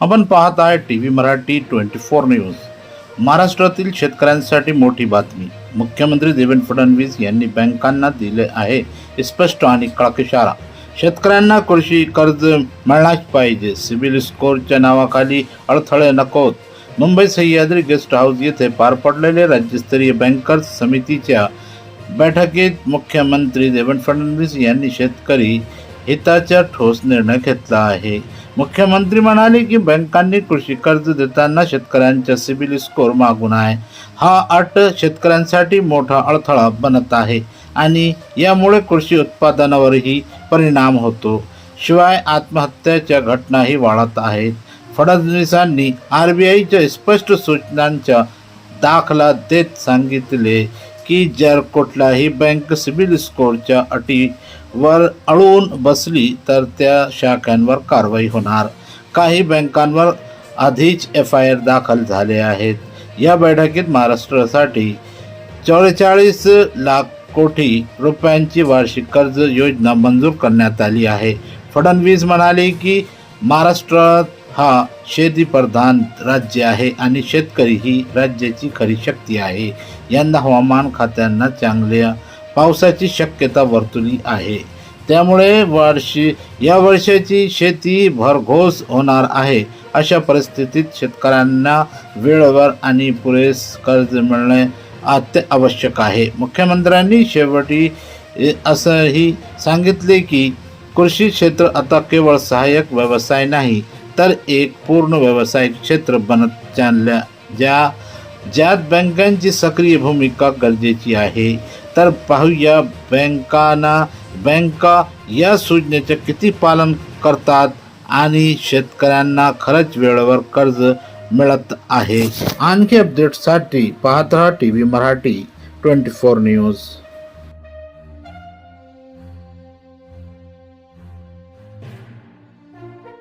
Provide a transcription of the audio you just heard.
आपण पाहत आहे T V Marathi twenty four news. महाराष्ट्रातील शेतकऱ्यांसाठी मोठी बातमी. मुख्यमंत्री देवेंद्र फडणवीस यांनी बँकांना दिले आहे स्पष्ट आणि कडक इशारा. शेतकऱ्यांना कृषी कर्ज मिळणार पाहिजे. सिबिल स्कोअरच्या नावाखाली अडथळे नकोत. मुंबई सह्याद्री गेस्ट हाऊस येथे पार पडलेल्या राज्यस्तरीय बँकर्स समितीच्या बैठकीत मुख्यमंत्री देवेंद्र फडणवीस यांनी शेतकरी हिताचा ठोस निर्णय घेतला आहे. मुख्यमंत्री म्हणाले की बँकांनी कृषी कर्ज देताना शेतकऱ्यांचा सिबिल स्कोअर मागून आहे. हा अट शेतकऱ्यांसाठी मोठा अडथळा बनत आहे आणि यामुळे कृषी उत्पादनावरही परिणाम होतो. शिवाय आत्महत्याच्या घटनाही वाढत आहेत. फडणवीसांनी आर बी आयच्या स्पष्ट सूचनांच्या दाखला देत सांगितले की जर कुठलाही बँक सिबिल स्कोअरच्या वर अळून बसली तर त्या शाखांवर कारवाई होणार. काही बँकांवर आधीच एफ आय आर दाखल झाले आहेत. या बैठकीत महाराष्ट्रासाठी चौवेचाळीस लाख कोटी रुपयांची वार्षिक कर्ज योजना मंजूर करण्यात आली आहे. फडणवीस म्हणाले की महाराष्ट्रात हा शेतीप्रधान राज्य आहे आणि शेतकरी ही राज्याची खरी शक्ती आहे. यंदा हवामान खात्यांना चांगल्या पावसाची शक्यता वर्तुली आहे. त्यामुळे वर्षी या वर्षाची शेती भरघोस होणार आहे. अशा परिस्थितीत शेतकऱ्यांना वेळेवर आणि पुरेस कर्ज मिळणे अत्य आवश्यक आहे. मुख्यमंत्र्यांनी शेवटी असंही सांगितले की कृषी क्षेत्र आता केवळ सहाय्यक व्यवसाय नाही तर एक पूर्ण व्यावसायिक क्षेत्र बनत चालल्या ज्या ज्यात बँकांची सक्रिय भूमिका गरजेची आहे. तर पाहूया बँकांना. बँका या सूचनेचे किती पालन करतात आणि शेतकऱ्यांना खरंच वेळेवर कर्ज मिळत आहे. आणखी अपडेटसाठी पाहत राहा T V Marathi twenty four news